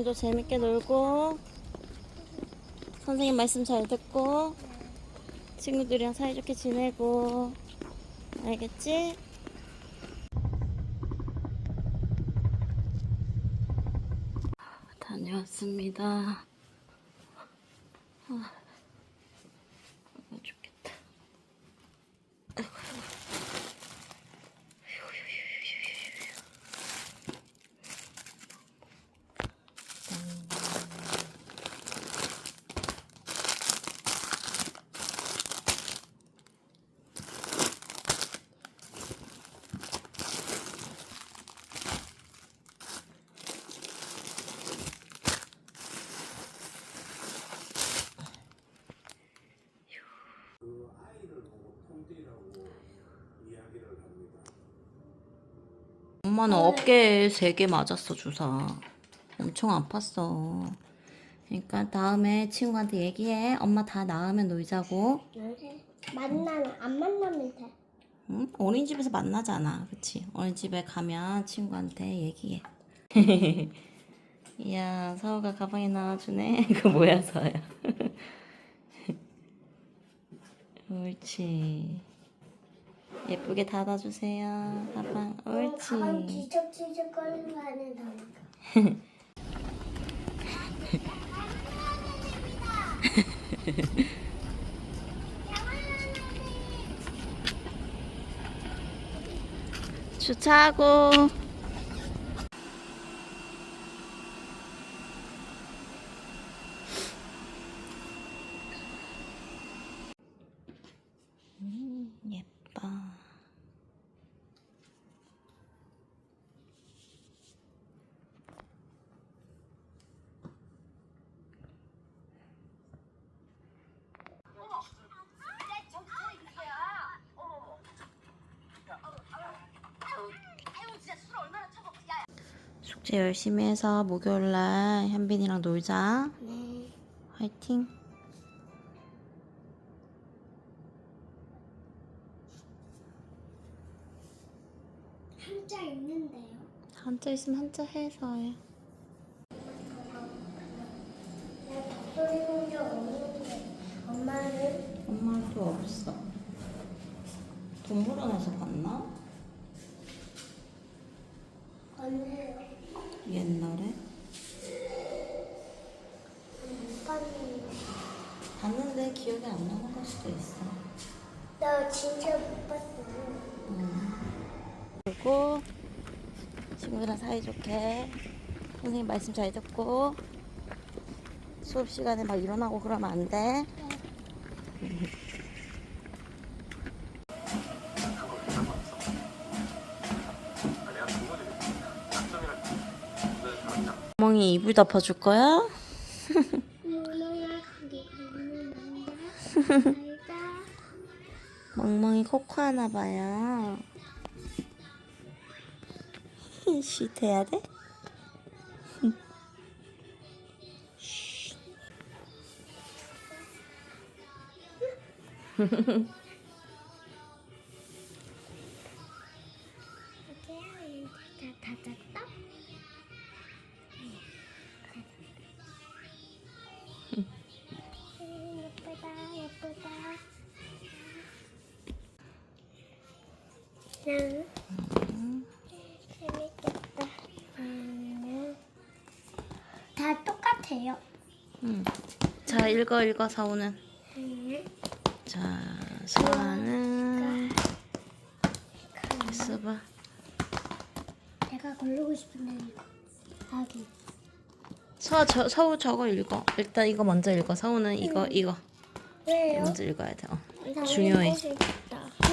오늘도 재밌게 놀고 선생님 말씀 잘 듣고 친구들이랑 사이좋게 지내고 알겠지? 다녀왔습니다. 아, 아, 죽겠다. 아이고, 아이고. 그 아이를 보고 톰디라고 이야기를 합니다. 엄마는 어깨에 세 개 맞았어 주사. 엄청 아팠어. 그러니까 다음에 친구한테 얘기해. 엄마 다 나으면 놀자고. 만나면 안 만나면 돼. 응? 어린이집에서 만나잖아. 그치? 어린이집에 가면 친구한테 얘기해. 이야, 서우가 가방에 넣어주네. 이거 뭐야, 서야. 옳지. 예쁘게 닫아주세요. 가방 옳지. 거리는 거. 주차하고. 음, 예뻐. 숙제 열심히 해서 목요일날 현빈이랑 놀자. 네. 화이팅. 한자 있는데요. 한자 있으면 한자 본적 없는데 엄마는 엄마도 없어. 동물원에서 봤나? 언제요? 나는 걸 수도 있어. 나 진짜 못 봤어요. 그리고 친구들이랑 사이좋게 선생님 말씀 잘 듣고 수업 시간에 막 일어나고 그러면 안 돼. 멍이 이불 덮어줄 거야? 멍멍이 코코 하나 봐요. 시 돼야 돼? 이 응. 재밌겠다. 음, 다 똑같아요. 응. 자 읽어 읽어 서우는. 음, 자 서아는 써봐. 내가 고르고 싶은 데 이거. 아기. 서 저, 서우 저거 읽어. 일단 이거 먼저 읽어. 서우는 이거 이거 왜요? 먼저 읽어야 돼. 어. 나 중요해.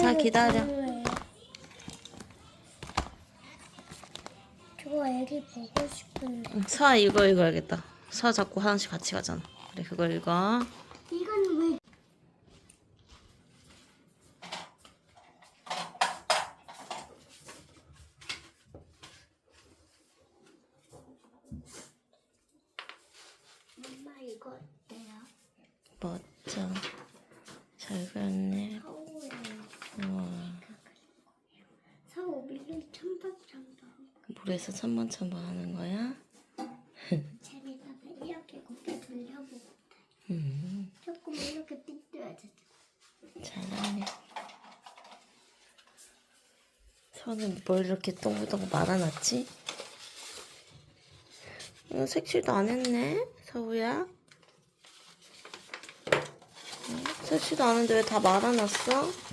자? 기다려. 저거 애기 보고 싶은데. 응, 서아 이거 읽어야겠다. 서 잡고 화장실 같이 가잖아. 그래 그거 읽어. 이건 왜? 엄마 이거 어때요? 멋져. 잘 그렸네. 서울에 우와. 서울 밀린 첨박첨박 물에서 천번 천번 하는 거야? 재미나서 이렇게 고개 돌려보고 음, 조금 이렇게 삐뚤어졌어 잘하네. 손은 뭘 이렇게 동글동글 말아놨지? 어, 색칠도 안 했네, 서우야. 어, 색칠도 안 했는데 왜 다 말아놨어?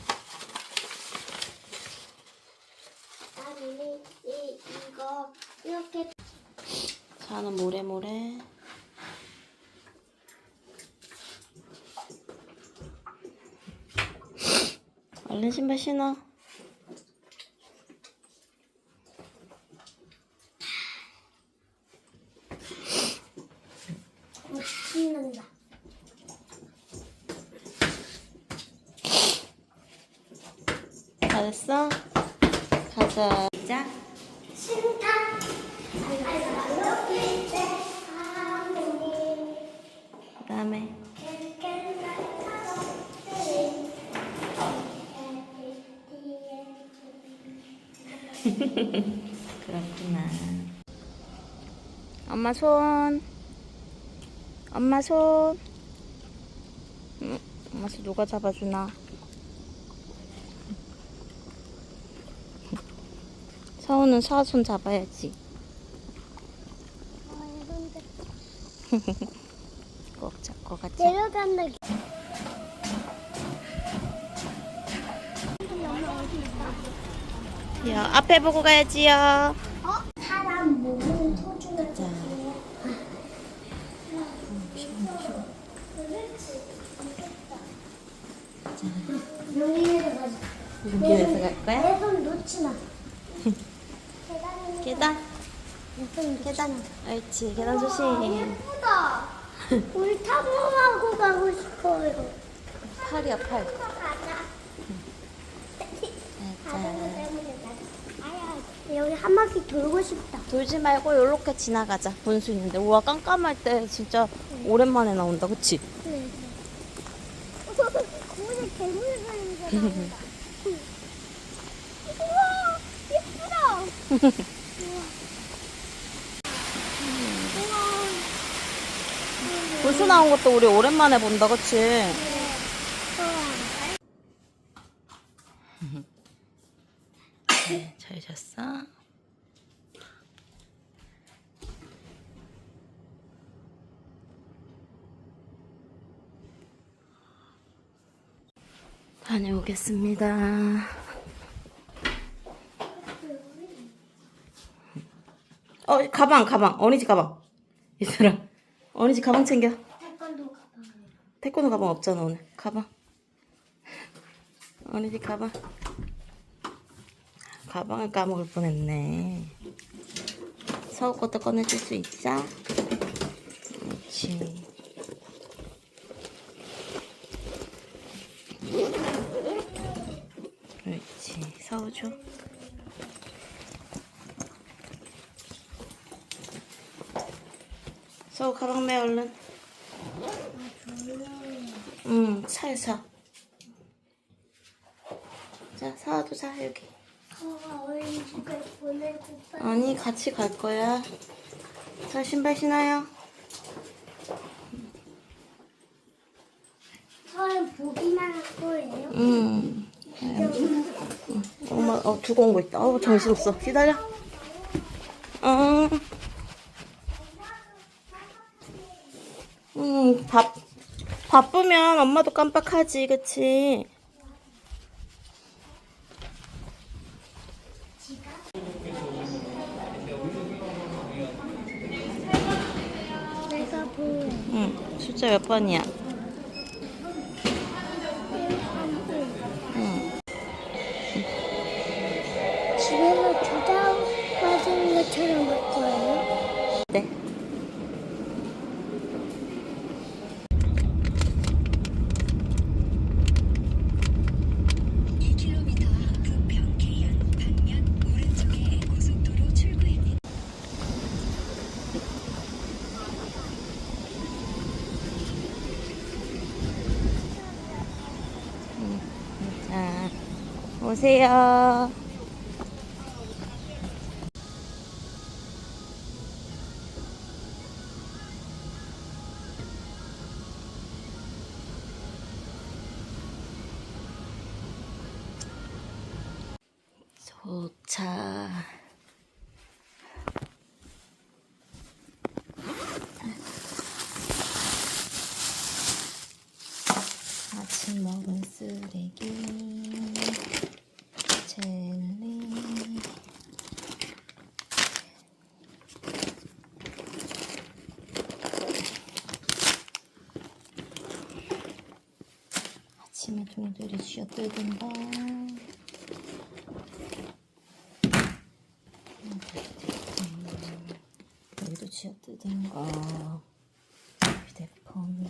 나는 이, 이거 이렇게 자는 모래모래. 얼른 신발 신어. 신는다 잘했어? 가자. 시작. 신다 이렇게 때 하모니 그 다음에. 그렇구나. 엄마 손. 엄마 손. 응, 엄마 손 누가 잡아주나? 서우는 서아 손 잡아야지. 꼭 잡고 가자. 내려간다? 야, 앞에 보고 가야지요. 어? 사람 몸은 여기에서 가자 여기에서 갈 거야? 내손 놓지 마 계단. 내손 계단. 옳지. 계단 조심. 예쁘다 우리 탐험하고 가고 싶어요 팔이야, 팔. 아야 여기 한 바퀴 돌고 싶다 돌지 말고 요렇게 지나가자. 분수 있는데. 우와, 깜깜할 때 진짜 오랜만에 나온다. 그치? 네. 거기서 괴물 소리가 나온다. 우와, 예쁘다. 우와. 우와. 분수 나온 것도 우리 오랜만에 본다. 그치? 우와. 잘 잤어? 다녀오겠습니다. 어, 가방, 가방. 어린이집 가방. 얘들아, 어린이 집 가방 챙겨. 태권도 가방. 태권도 가방 없잖아, 오늘. 가방. 어린이 집 가방. 가방을 까먹을 뻔했네. 서우 것도 꺼내줄 수 있어? 그렇지. 그렇지. 서우 줘. 서우 가방 매 얼른. 응, 차에 사. 자, 사와도 사, 여기. 빨리. 아니, 같이 갈 거야. 자, 신발 신어요. 서울 보기만 할 거예요. 응. 응. 엄마, 어, 두고 온 거 있다. 어우, 정신없어. 기다려. 응. 응, 바, 바쁘면 엄마도 깜빡하지, 그치? 응. 숫자 몇 번이야? 오세요. 도착. 아침 먹은 쓰레기 젤리. 아침에 동들이 쥐어뜯은다. 여기도 쥐어뜯은 거. 휴대폰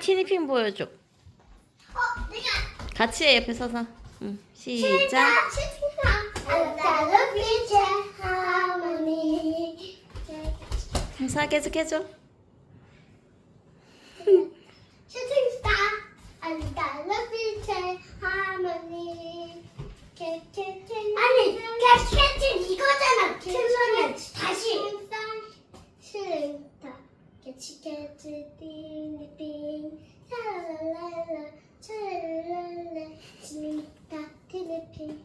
티니핑 보여줘. 어 내가 같이 해 옆에 서서. 응. 시작. 빛의 하모니 감사 계속 해줘. 슈팅스타 빛의 아니 캐치캐치 이거잖아 틀면은 다시 슈팅스타 캐치캐치 띵띵 샤랄랄라 샤랄랄라 스미타 필리핀